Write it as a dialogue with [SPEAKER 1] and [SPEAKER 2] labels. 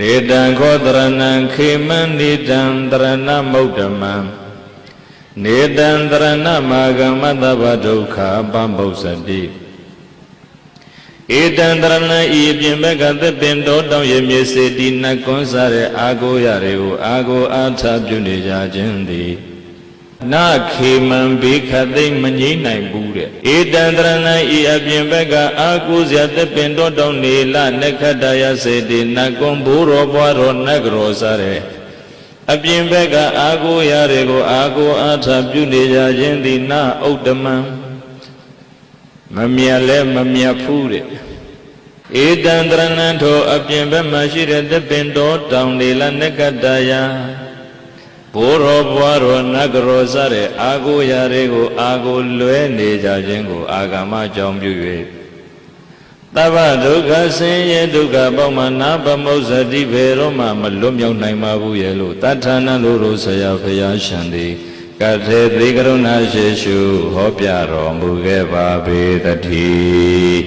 [SPEAKER 1] နေတံခောတရဏံခေမံနေတံတရဏမௌတမံနေတံတရဏမာဂမတ္တဗဒုက္ခပံဗုဇ္ဇတိဧတံတရဏဤအပြင်ဘက်ကသစ်ပင်တော်တောင်ရမြေစေတီနတ်ကွန်းစားတဲ့အာကိုရတွေကိုအာကိုအားထားပြုနေကြခြင်းသည် နာခေမံဘေခသိမ့်မငိမ့်နိုင်ဘူးတဲ့ဧတံတရဏဤအပြင်ဘက်ကအာကိုစရာသစ်ပင်တော်တောင်နေလနက္ခတယစေတီနတ်ကွန်းဘိုးတော်ဘွားတော်နတ်ကတော်စားတဲ့အပြင်ဘက်ကအာကိုရတွေကိုအာကိုအားထားပြုနေကြခြင်းသည်နာဥဒ္ဓမံမမြတ်လဲမမြတ်ဖူးတဲ့ဧတံတရဏံထိုအပြင်ဘက်မှာရှိတဲ့သစ်ပင်တော်တောင်လေလနကတယ ဘိုးတော်ဘွားတော်နတ်ကရောစတဲ့အာကိုရာတွေကိုအာကိုလွဲနေကြခြင်းကို အာဂမကြောင့်ပြု၍တဗ္ဗဒုက္ခဆင်းရဲဒုက္ခပေါင်းမှနာပမုဇ္ဇတိဘေရောမှမလွတ်မြောက်နိုင်ပါဘူးရဲ့လို့တထာဏလို့လို့ဆရာဖရာရှင်သည်ကထေတိကရုဏာရှိရှုဟောပြတော်မူခဲ့ပါပေတည်း